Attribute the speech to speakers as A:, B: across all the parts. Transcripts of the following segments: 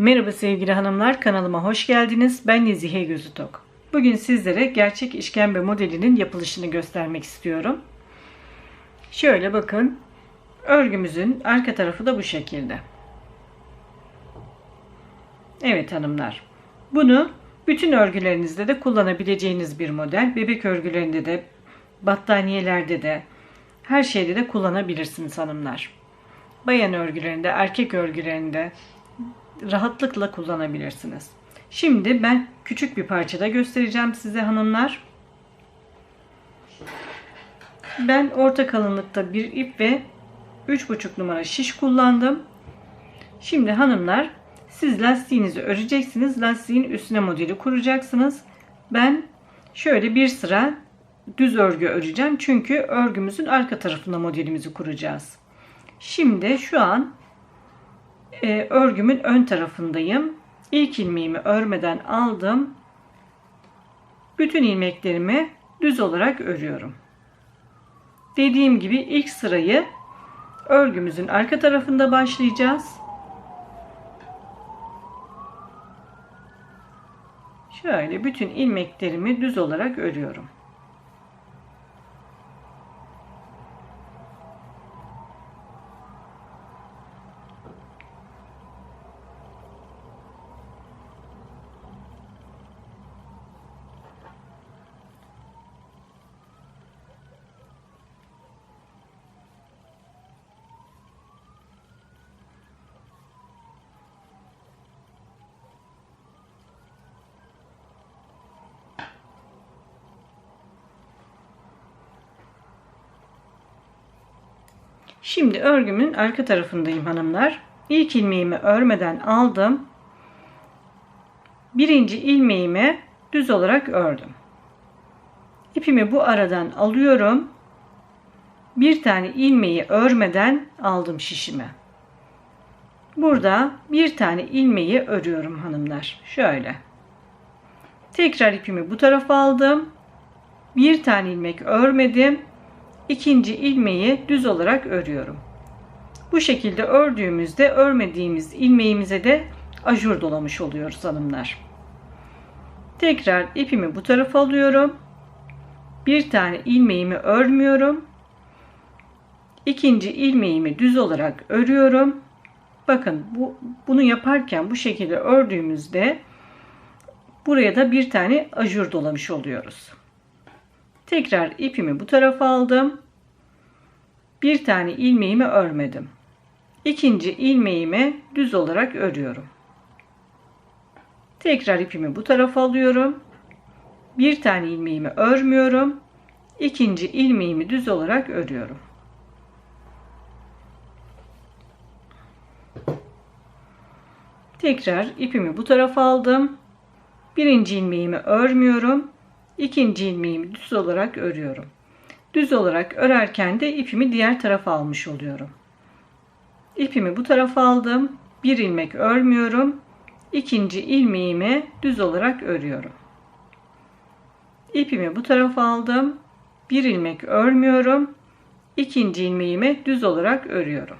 A: Merhaba sevgili hanımlar, kanalıma hoş geldiniz. Ben Nezihe Gözütok. Bugün sizlere gerçek işkembe modelinin yapılışını göstermek istiyorum. Şöyle bakın, örgümüzün arka tarafı da bu şekilde. Evet hanımlar, bunu bütün örgülerinizde de kullanabileceğiniz bir model. Bebek örgülerinde de, battaniyelerde de, her şeyde de kullanabilirsiniz hanımlar. Bayan örgülerinde, erkek örgülerinde, rahatlıkla kullanabilirsiniz. Şimdi ben küçük bir parçada göstereceğim size hanımlar. Ben orta kalınlıkta bir ip ve 3,5 numara şiş kullandım. Şimdi hanımlar siz lastiğinizi öreceksiniz. Lastiğin üstüne modeli kuracaksınız. Ben şöyle bir sıra düz örgü öreceğim. Çünkü örgümüzün arka tarafında modelimizi kuracağız. Şimdi şu an e, örgümün ön tarafındayım. İlk ilmeğimi örmeden aldım. Bütün ilmeklerimi düz olarak örüyorum. Dediğim gibi ilk sırayı örgümüzün arka tarafında başlayacağız. Şöyle bütün ilmeklerimi düz olarak örüyorum. Şimdi örgümün arka tarafındayım hanımlar. İlk ilmeğimi örmeden aldım. Birinci ilmeğimi düz olarak ördüm. İpimi bu aradan alıyorum. Bir tane ilmeği örmeden aldım şişime. Burada bir tane ilmeği örüyorum hanımlar. Şöyle. Tekrar ipimi bu tarafa aldım. Bir tane ilmek örmedim ikinci ilmeği düz olarak örüyorum. Bu şekilde ördüğümüzde örmediğimiz ilmeğimize de ajur dolamış oluyoruz hanımlar. Tekrar ipimi bu tarafa alıyorum. Bir tane ilmeğimi örmüyorum. İkinci ilmeğimi düz olarak örüyorum. Bakın bu bunu yaparken bu şekilde ördüğümüzde buraya da bir tane ajur dolamış oluyoruz. Tekrar ipimi bu tarafa aldım. Bir tane ilmeğimi örmedim. İkinci ilmeğimi düz olarak örüyorum. Tekrar ipimi bu tarafa alıyorum. Bir tane ilmeğimi örmüyorum. İkinci ilmeğimi düz olarak örüyorum. Tekrar ipimi bu tarafa aldım. Birinci ilmeğimi örmüyorum ikinci ilmeğimi düz olarak örüyorum. Düz olarak örerken de ipimi diğer tarafa almış oluyorum. İpimi bu tarafa aldım. Bir ilmek örmüyorum. İkinci ilmeğimi düz olarak örüyorum. İpimi bu tarafa aldım. Bir ilmek örmüyorum. İkinci ilmeğimi düz olarak örüyorum.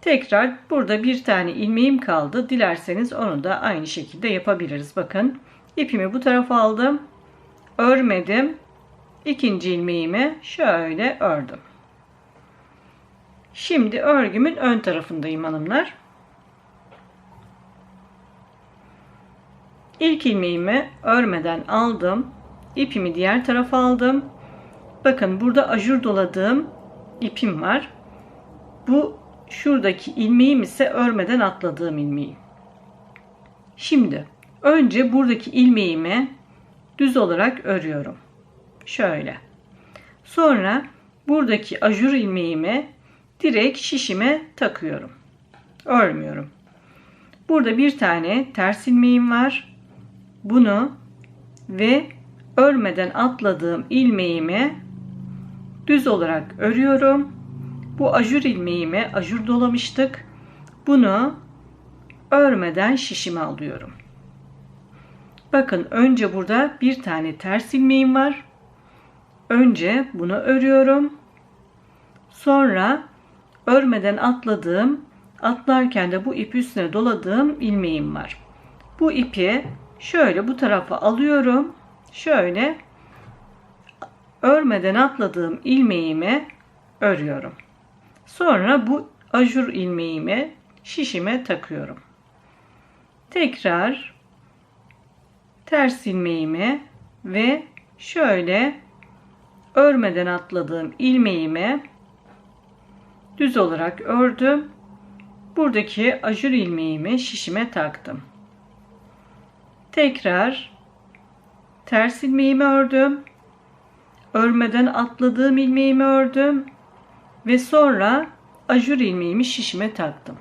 A: Tekrar burada bir tane ilmeğim kaldı. Dilerseniz onu da aynı şekilde yapabiliriz. Bakın İpimi bu tarafa aldım. Örmedim. İkinci ilmeğimi şöyle ördüm. Şimdi örgümün ön tarafındayım hanımlar. İlk ilmeğimi örmeden aldım. İpimi diğer tarafa aldım. Bakın burada ajur doladığım ipim var. Bu şuradaki ilmeğim ise örmeden atladığım ilmeğim. Şimdi Önce buradaki ilmeğimi düz olarak örüyorum. Şöyle. Sonra buradaki ajur ilmeğimi direkt şişime takıyorum. Örmüyorum. Burada bir tane ters ilmeğim var. Bunu ve örmeden atladığım ilmeğimi düz olarak örüyorum. Bu ajur ilmeğimi ajur dolamıştık. Bunu örmeden şişime alıyorum. Bakın önce burada bir tane ters ilmeğim var. Önce bunu örüyorum. Sonra örmeden atladığım atlarken de bu ipi üstüne doladığım ilmeğim var. Bu ipi şöyle bu tarafa alıyorum. Şöyle örmeden atladığım ilmeğimi örüyorum. Sonra bu ajur ilmeğimi şişime takıyorum. Tekrar ters ilmeğimi ve şöyle örmeden atladığım ilmeğimi düz olarak ördüm. Buradaki ajur ilmeğimi şişime taktım. Tekrar ters ilmeğimi ördüm. Örmeden atladığım ilmeğimi ördüm ve sonra ajur ilmeğimi şişime taktım.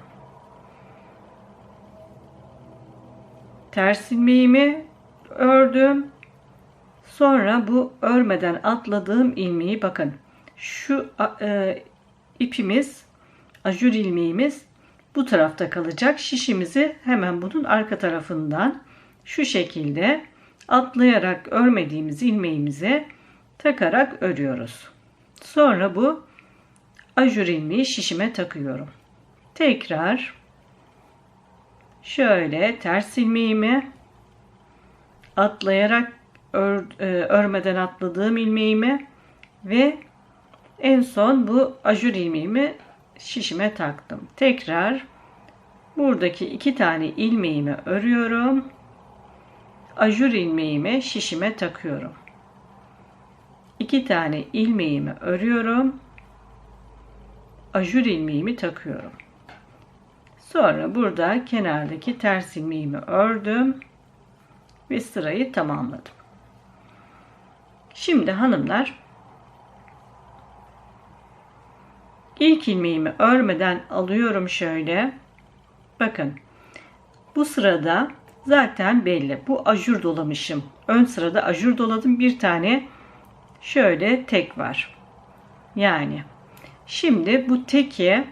A: Ters ilmeğimi ördüm. Sonra bu örmeden atladığım ilmeği bakın. Şu e, ipimiz, ajur ilmeğimiz bu tarafta kalacak. Şişimizi hemen bunun arka tarafından şu şekilde atlayarak örmediğimiz ilmeğimizi takarak örüyoruz. Sonra bu ajur ilmeği şişime takıyorum. Tekrar şöyle ters ilmeğimi atlayarak ör, e, örmeden atladığım ilmeğimi ve en son bu ajur ilmeğimi şişime taktım. Tekrar buradaki iki tane ilmeğimi örüyorum. Ajur ilmeğimi şişime takıyorum. İki tane ilmeğimi örüyorum. Ajur ilmeğimi takıyorum. Sonra burada kenardaki ters ilmeğimi ördüm ve sırayı tamamladım. Şimdi hanımlar ilk ilmeğimi örmeden alıyorum şöyle. Bakın bu sırada zaten belli. Bu ajur dolamışım. Ön sırada ajur doladım. Bir tane şöyle tek var. Yani şimdi bu teki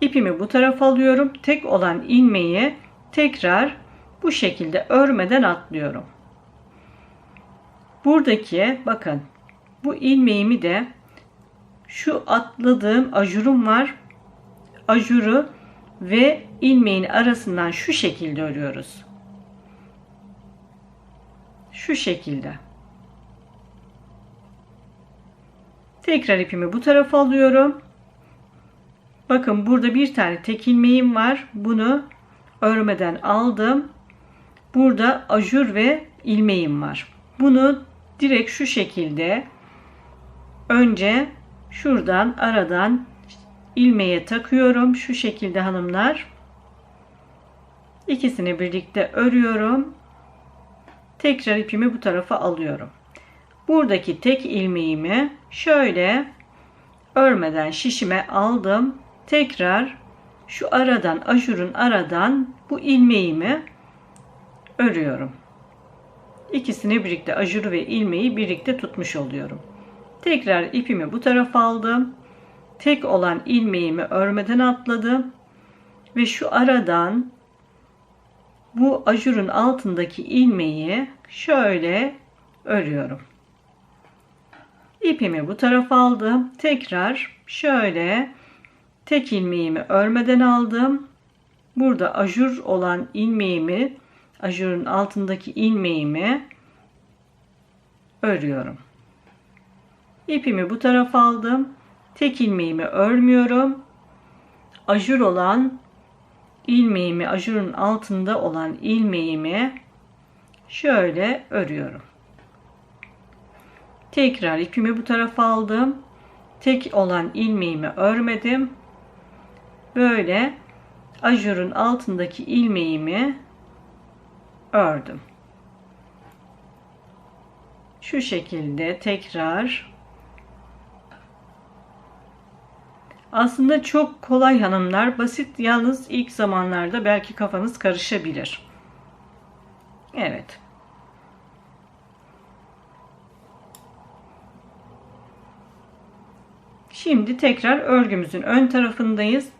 A: ipimi bu tarafa alıyorum. Tek olan ilmeği tekrar bu şekilde örmeden atlıyorum. Buradaki bakın bu ilmeğimi de şu atladığım ajurum var. Ajuru ve ilmeğin arasından şu şekilde örüyoruz. Şu şekilde. Tekrar ipimi bu tarafa alıyorum. Bakın burada bir tane tek ilmeğim var. Bunu örmeden aldım. Burada ajur ve ilmeğim var. Bunu direkt şu şekilde önce şuradan aradan ilmeğe takıyorum. Şu şekilde hanımlar. İkisini birlikte örüyorum. Tekrar ipimi bu tarafa alıyorum. Buradaki tek ilmeğimi şöyle örmeden şişime aldım. Tekrar şu aradan ajurun aradan bu ilmeğimi örüyorum. İkisini birlikte ajuru ve ilmeği birlikte tutmuş oluyorum. Tekrar ipimi bu tarafa aldım. Tek olan ilmeğimi örmeden atladım. Ve şu aradan bu ajurun altındaki ilmeği şöyle örüyorum. İpimi bu tarafa aldım. Tekrar şöyle tek ilmeğimi örmeden aldım. Burada ajur olan ilmeğimi ajurun altındaki ilmeğimi örüyorum. İpimi bu tarafa aldım. Tek ilmeğimi örmüyorum. Ajur olan ilmeğimi, ajurun altında olan ilmeğimi şöyle örüyorum. Tekrar ipimi bu tarafa aldım. Tek olan ilmeğimi örmedim. Böyle ajurun altındaki ilmeğimi ördüm. Şu şekilde tekrar Aslında çok kolay hanımlar. Basit yalnız ilk zamanlarda belki kafanız karışabilir. Evet. Şimdi tekrar örgümüzün ön tarafındayız.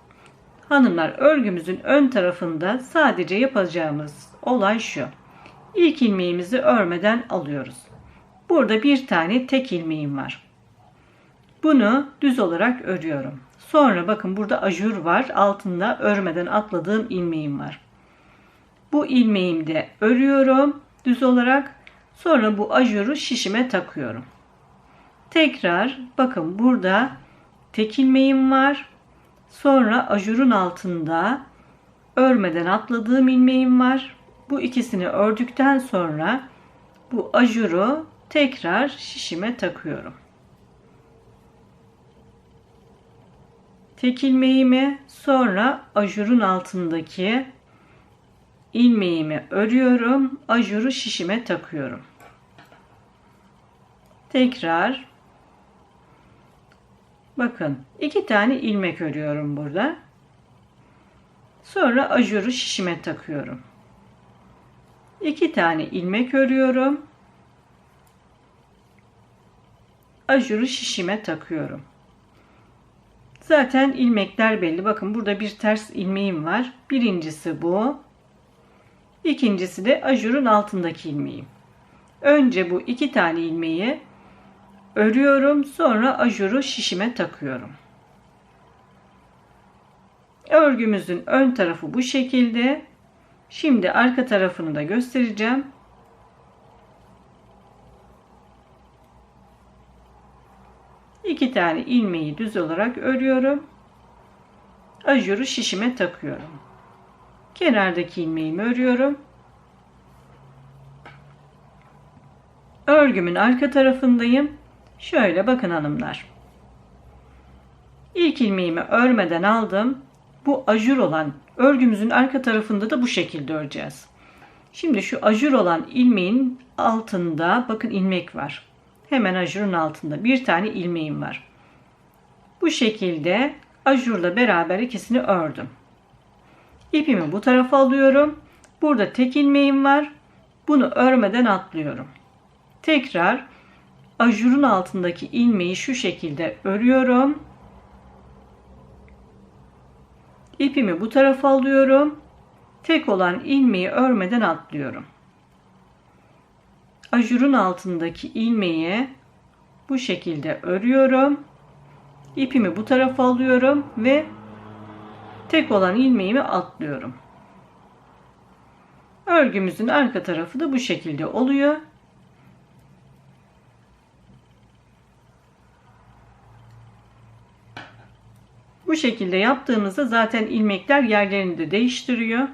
A: Hanımlar örgümüzün ön tarafında sadece yapacağımız olay şu. İlk ilmeğimizi örmeden alıyoruz. Burada bir tane tek ilmeğim var. Bunu düz olarak örüyorum. Sonra bakın burada ajur var. Altında örmeden atladığım ilmeğim var. Bu ilmeğimde örüyorum düz olarak. Sonra bu ajuru şişime takıyorum. Tekrar bakın burada tek ilmeğim var. Sonra ajurun altında örmeden atladığım ilmeğim var. Bu ikisini ördükten sonra bu ajuru tekrar şişime takıyorum. Tek ilmeğimi sonra ajurun altındaki ilmeğimi örüyorum. Ajuru şişime takıyorum. Tekrar bakın iki tane ilmek örüyorum burada. Sonra ajuru şişime takıyorum. İki tane ilmek örüyorum. Ajuru şişime takıyorum. Zaten ilmekler belli. Bakın burada bir ters ilmeğim var. Birincisi bu. İkincisi de ajurun altındaki ilmeğim. Önce bu iki tane ilmeği örüyorum. Sonra ajuru şişime takıyorum. Örgümüzün ön tarafı bu şekilde. Şimdi arka tarafını da göstereceğim. İki tane ilmeği düz olarak örüyorum. Ajuru şişime takıyorum. Kenardaki ilmeğimi örüyorum. Örgümün arka tarafındayım. Şöyle bakın hanımlar. İlk ilmeğimi örmeden aldım. Bu ajur olan örgümüzün arka tarafında da bu şekilde öreceğiz. Şimdi şu ajur olan ilmeğin altında bakın ilmek var. Hemen ajurun altında bir tane ilmeğim var. Bu şekilde ajurla beraber ikisini ördüm. İpimi bu tarafa alıyorum. Burada tek ilmeğim var. Bunu örmeden atlıyorum. Tekrar ajurun altındaki ilmeği şu şekilde örüyorum. İpimi bu tarafa alıyorum. Tek olan ilmeği örmeden atlıyorum. Ajurun altındaki ilmeği bu şekilde örüyorum. İpimi bu tarafa alıyorum ve tek olan ilmeğimi atlıyorum. Örgümüzün arka tarafı da bu şekilde oluyor. Bu şekilde yaptığımızda zaten ilmekler yerlerini de değiştiriyor.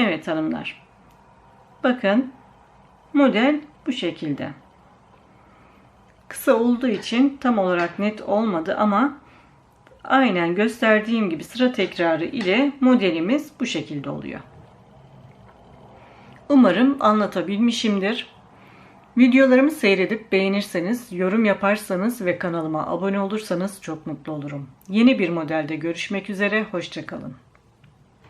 A: Evet hanımlar. Bakın model bu şekilde. Kısa olduğu için tam olarak net olmadı ama aynen gösterdiğim gibi sıra tekrarı ile modelimiz bu şekilde oluyor. Umarım anlatabilmişimdir. Videolarımı seyredip beğenirseniz, yorum yaparsanız ve kanalıma abone olursanız çok mutlu olurum. Yeni bir modelde görüşmek üzere, hoşçakalın.